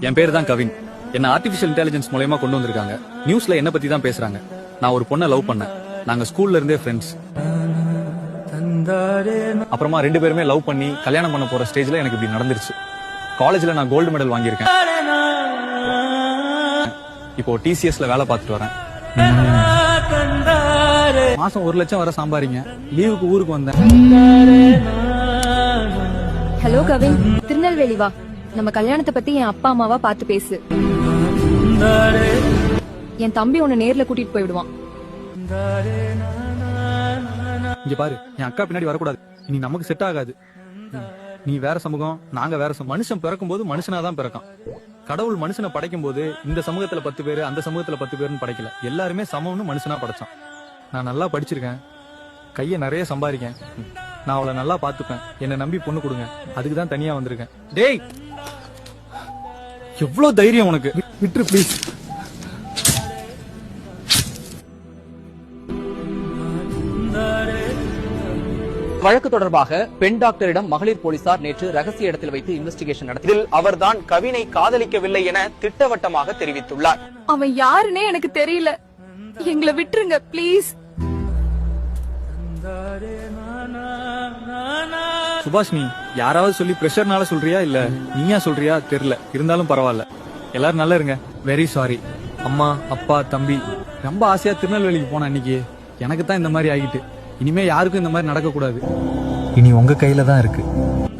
என் பேர் தான் கவின். என்ன ஆர்டிபிஷியல் இன்டெலிஜென்ஸ் மூலயமா கொண்டு வந்திருக்காங்க. நியூஸ்ல என்ன பத்தி தான் பேசுறாங்க. நான் ஒரு பொண்ணை லவ் பண்ணேன். நாங்க ஸ்கூல்ல இருந்தே ஃப்ரெண்ட்ஸ் அப்புறமா ரெண்டு பேருமே லவ் பண்ணி கல்யாணம் பண்ண போற ஸ்டேஜ்ல எனக்கு இப்படி நடந்துருச்சு. காலேஜ்ல நான் கோல்டு மெடல் வாங்கியிருக்கேன். இப்போ டிசிஎஸ்ல வேலை பார்த்துட்டு வரேன். மாசம் ஒரு லட்சம் வர சாம்பாரிங்க. லீவுக்கு ஊருக்கு வந்தேன். ஹலோ கவின். திருநெல்வேலி வா. நம்ம கல்யாணத்தை பத்தி என் அப்பா அம்மாவா பார்த்து பேசு. என் தம்பி உன்னை நேர்ல கூட்டிட்டு போயிடுவான் இங்க பாரு என் அக்கா பின்னாடி வரக்கூடாது. நீ நமக்கு செட் ஆகாது. நீ வேற சமூகம் நாங்க வேற சமூகம். மனுஷன் பிறக்கும் போது மனுஷனா தான் பிறக்கும் கடவுள் மனுஷனை படைக்கும் போது இந்த சமூகத்துல பத்து பேரு அந்த சமூகத்துல பத்து பேருன்னு படைக்கல. எல்லாருமே சமம்னு மனுஷனா படைச்சான். நான் நல்லா படிச்சிருக்கேன். கைய நிறைய சம்பாதிக்கேன். நான் அவளை நல்லா பாத்துப்பேன் என்னை நம்பி பொண்ணு கொடுங்க. அதுக்கு தான் தனியா வந்திருக்கேன். டேய்! எவ்வளவு தைரியம் உனக்கு? விட்டுரு ப்ளீஸ் வழக்கு தொடர்பாக பெண் டாக்டரிடம் மகளிர் போலீசார் நேற்று ரகசிய இடத்தில் வைத்து இன்வெஸ்டிகேஷன் நடத்தி இதில் அவர்தான் கவினை காதலிக்கவில்லை என திட்டவட்டமாக தெரிவித்துள்ளார். அவன் யாருன்னே எனக்கு தெரியல. எங்களை விட்டுருங்க ப்ளீஸ் சுபாஷினி யாராவது சொல்லி பிரஷர்னால சொல்றியா இல்ல நீயா சொல்றியா தெரியல. இருந்தாலும் பரவாயில்ல. எல்லாரும் நல்லா இருங்க. வெரி சாரி அம்மா அப்பா தம்பி ரொம்ப ஆசையா திருநெல்வேலிக்கு போன அன்னைக்கு. எனக்கு தான் இந்த மாதிரி ஆகிட்டு. இனிமே யாருக்கும் இந்த மாதிரி நடக்க கூடாது இனி உங்க கையில தான் இருக்கு.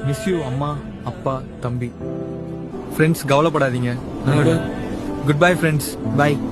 மிஸ் யூ அம்மா அப்பா தம்பி. ஃப்ரெண்ட்ஸ் கவலைப்படாதீங்க. Good bye friends by